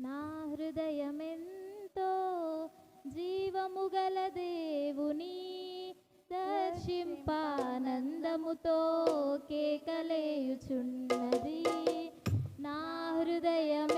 నా హృదయమెంతో జీవము గల దేవుని దర్శింపానందముతో కేకలేయుచున్నది. నా హృదయం